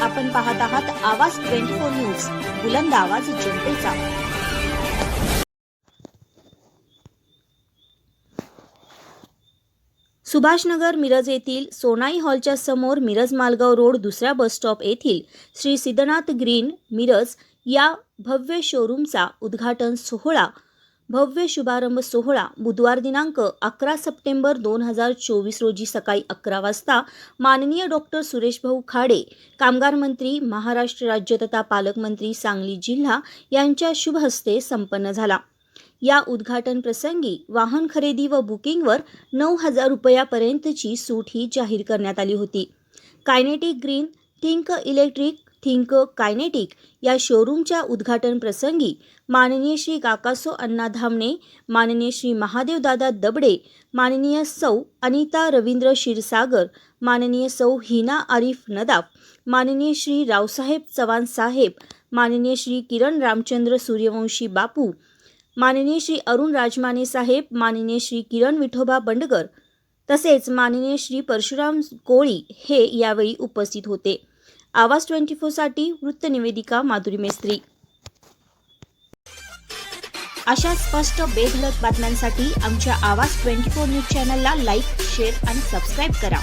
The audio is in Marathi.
आपण पाहत आहात आवाज ट्वेंटी फोर न्यूज बुलंद आवाज जनतेचा. सुभाषनगर मिरज येथील सोनाई हॉलच्या समोर मिरज मालगाव रोड दुसऱ्या बस स्टॉप येथील श्री सिद्धनाथ ग्रीन मिरज या भव्य शोरूमचा उद्घाटन सोहळा भव्य शुभारंभ सोहळा बुधवार दिनांक अकरा सप्टेंबर दोन हजार चोवीस रोजी सकाळी अकरा वाजता माननीय डॉक्टर सुरेश भाऊ खाडे कामगार मंत्री महाराष्ट्र राज्य तथा पालकमंत्री सांगली जिल्हा यांच्या शुभ हस्ते संपन्न झाला. या उद्घाटन प्रसंगी वाहन खरेदी व बुकिंगवर नऊ हजार रुपयापर्यंतची सूट ही जाहीर करण्यात आली होती. Kinetic Green think electric think Kinetic या शोरूमच्या उद्घाटन प्रसंगी माननीय श्री काकासो अण्णा धामणे माननीय श्री महादेवदादा दबडे माननीय सौ अनिता रवींद्र क्षीरसागर माननीय सौ हिना आरिफ नदाफ माननीय श्री रावसाहेब चव्हाण साहेब माननीय श्री किरण रामचंद्र सूर्यवंशी बापू माननीय श्री अरुण राजमाने साहेब माननीय श्री किरण विठोबा बंडगर तसेच माननीय श्री परशुराम कोळी हे यावेळी उपस्थित होते. आवाज ट्वेंटी फोरसाठी वृत्तनिवेदिका माधुरी मेस्त्री. अशा स्पष्ट बेधडक बातम्यांसाठी आमच्या आवाज ट्वेंटी फोर न्यूज चॅनलला लाईक शेअर आणि सबस्क्राईब करा.